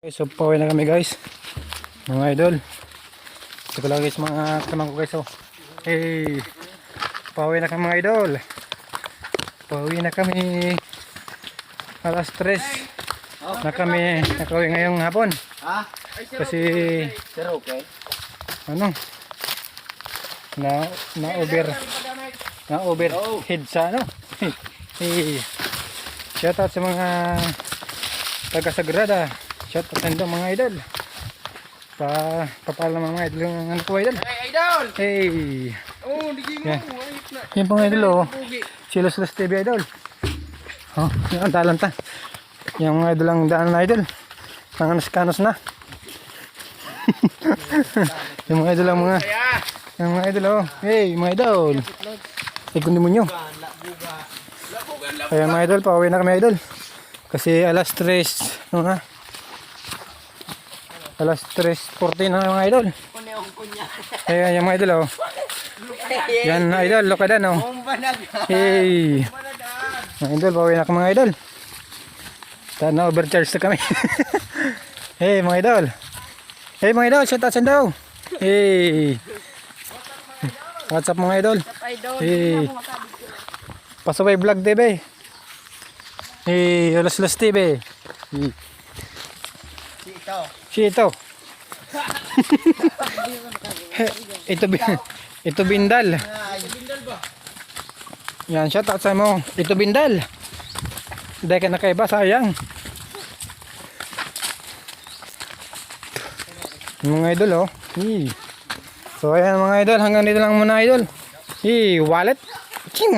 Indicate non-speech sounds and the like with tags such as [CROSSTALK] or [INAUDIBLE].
Okay, so pauwi na kami guys. Mga idol. Ito ko lang guys mga kamang ko guys. Oh. Hey. Pauwi na kami mga idol. Pauwi na kami. Alas 3. Na kami nakauwi ngayong hapon. Ha? Kasi ano na na over na overhead sa ano. [LAUGHS] hey. Shout out sa mga taga Sagrada. Shout out sa inyo, mga idol. Pa papala mga idol yung ano ko idol. Hey, idol! Hey. Oh, di mo. Yan. Yan pang idol oh. Silos Los TV idol. Oh, yan talanta. Yung mga idol ang daan na idol. Nanganos-kanos na. yung mga idol ang mga yung mga idol oh. Hey, mga idol. Ikon mo nyo. Kaya mga idol, pauwi na kami idol. Kasi alas 3, no na? Alas 3.40 na mga idol. Kaya yung mga idol oh. Yan idol, lokadan oh. Kumbanag. Hey. Mga idol, pauwi na kami mga idol. Sana overcharge na kami. [LAUGHS] hey mga idol. Hey mga idol, shout out sa daw. Hey. What's up mga idol? Hey. Pasaway vlog TV. Hey, Alas Las TV. Hey. [LAUGHS] Ito. Si ito. ito ito bindal. Bindal ba? Yan, shout out sa mo. Ito bindal. Hindi ka nakaiba, sayang. Mga idol, oh. Hey. So, ayan mga idol. Hanggang dito lang muna, idol. Hey, wallet. Ching!